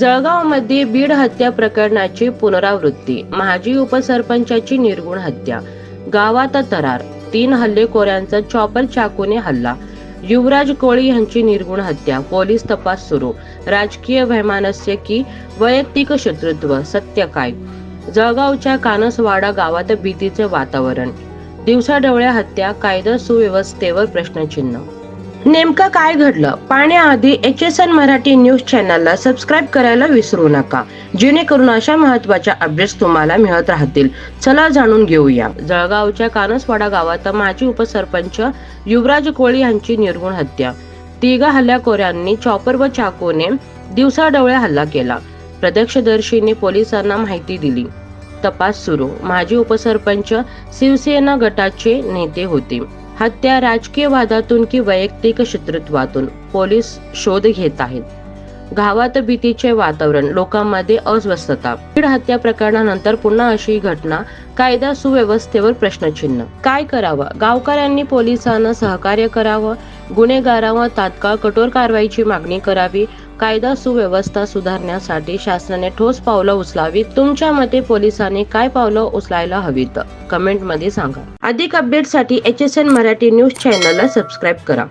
जळगावमध्ये बीड हत्या प्रकरणाची पुनरावृत्ती माजी उपसरपंचाची निर्गुण हत्या गावात तरार तीन हल्लेखोऱ्यांचा चॉपर चाकूने हल्ला युवराज कोळी यांची निर्गुण हत्या पोलीस तपास सुरू राजकीय वैमानस्य की वैयक्तिक शत्रुत्व सत्य काय? जळगावच्या कानसवाडा गावात भीतीचे वातावरण दिवसाढवळ्या हत्या कायदा सुव्यवस्थेवर प्रश्नचिन्ह नेमकं काय घडलं? पाहण्याआधी H S N Marathi news चॅनलला सबस्क्राईब करायला विसरू नका. जेणेकरून अशा महत्त्वाच्या अपडेट्स तुम्हाला मिळत राहतील. चला जाणून घेऊया. जळगावच्या कानसवाडा गावात माजी उपसरपंच युवराज कोळी यांची निर्गुण हत्या. तिघा हल्लेखोरांनी चॉपर व चाकूने दिवसाढवळ्या हल्ला केला. प्रत्यक्षदर्शींनी पोलिसांना माहिती दिली. तपास सुरू. माजी उपसरपंच शिवसेना गटाचे नेते होते. हत्या राजकीय वादातून की वैयक्तिक शत्रुत्वातून? पोलीस शोध घेत आहेत. गावात भीतीचे वातावरण लोकांमध्ये अस्वस्थता. भीड हत्या प्रकरणानंतर पुन्हा अशी घटना कायदा सुव्यवस्थेवर प्रश्नचिन्ह. काय करावं? गावकऱ्यांनी पोलिसांना सहकार्य करावं? गुन्हेगारांवर तात्काळ कठोर कारवाईची मागणी करावी? कायदा सुव्यवस्था सुधारण्यासाठी शासनाने ठोस पावलं उचलावीत? तुमच्या मते पोलिसांनी काय पावलं उचलायला हवीत? कमेंटमध्ये सांगा. अधिक अपडेटसाठी H S N Marathi news चॅनलला सबस्क्राईब करा.